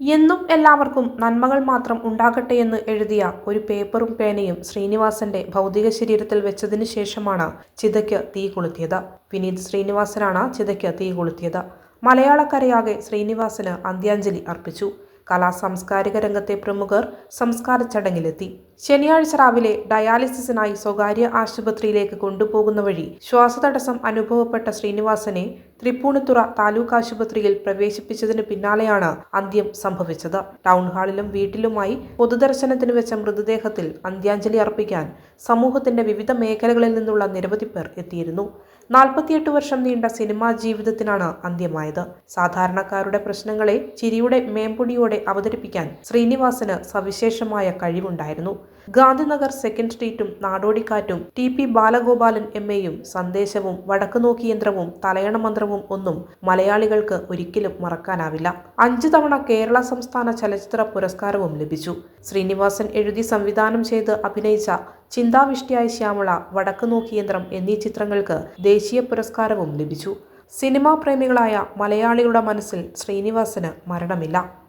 എന്നും എല്ലാവർക്കും നന്മകൾ മാത്രം ഉണ്ടാകട്ടെ എന്ന് എഴുതിയ ഒരു പേപ്പറും പേനയും ശ്രീനിവാസന്റെ ഭൗതിക ശരീരത്തിൽ വെച്ചതിന് ശേഷമാണ് ചിതയ്ക്ക് തീ കൊളുത്തിയത്. വിനീത് ശ്രീനിവാസനാണ് ചിതയ്ക്ക് തീ കൊളുത്തിയത്. മലയാളക്കരയാകെ ശ്രീനിവാസന് അന്ത്യാഞ്ജലി അർപ്പിച്ചു. കലാ സാംസ്കാരിക രംഗത്തെ പ്രമുഖർ സംസ്കാര ചടങ്ങിലെത്തി. ശനിയാഴ്ച രാവിലെ ഡയാലിസിസിനായി സ്വകാര്യ ആശുപത്രിയിലേക്ക് കൊണ്ടുപോകുന്ന വഴി ശ്വാസതടസ്സം അനുഭവപ്പെട്ട ശ്രീനിവാസനെ തൃപ്പൂണിത്തുറ താലൂക്ക് ആശുപത്രിയിൽ പ്രവേശിപ്പിച്ചതിന് പിന്നാലെയാണ് അന്ത്യം സംഭവിച്ചത്. ടൗൺ ഹാളിലും വീട്ടിലുമായി പൊതുദർശനത്തിന് വെച്ച മൃതദേഹത്തിൽ അന്ത്യാഞ്ജലി അർപ്പിക്കാൻ സമൂഹത്തിന്റെ വിവിധ മേഖലകളിൽ നിന്നുള്ള നിരവധി പേർ എത്തിയിരുന്നു. നാൽപ്പത്തിയെട്ട് വർഷം നീണ്ട സിനിമാ ജീവിതത്തിനാണ് അന്ത്യമായത്. സാധാരണക്കാരുടെ പ്രശ്നങ്ങളെ ചിരിയുടെ മേമ്പൊടിയോടെ അവതരിപ്പിക്കാൻ ശ്രീനിവാസന് സവിശേഷമായ കഴിവുണ്ടായിരുന്നു. ഗാന്ധിനഗർ സെക്കൻഡ് സ്ട്രീറ്റും നാടോടിക്കാറ്റും ടി പി ബാലഗോപാലൻ എം എയും സന്ദേശവും വടക്കുനോക്കി യന്ത്രവും തലയണ മന്ത്രവും ഒന്നും മലയാളികൾക്ക് ഒരിക്കലും മറക്കാനാവില്ല. അഞ്ചു തവണ കേരള സംസ്ഥാന ചലച്ചിത്ര പുരസ്കാരവും ലഭിച്ചു. ശ്രീനിവാസൻ എഴുതി സംവിധാനം ചെയ്ത് അഭിനയിച്ച ചിന്താവിഷ്ടിയായ ശ്യാമള വടക്കുനോക്കി യന്ത്രം എന്നീ ചിത്രങ്ങൾക്ക് ദേശീയ പുരസ്കാരവും ലഭിച്ചു. സിനിമാ പ്രേമികളായ മലയാളികളുടെ മനസ്സിൽ ശ്രീനിവാസന് മരണമില്ല.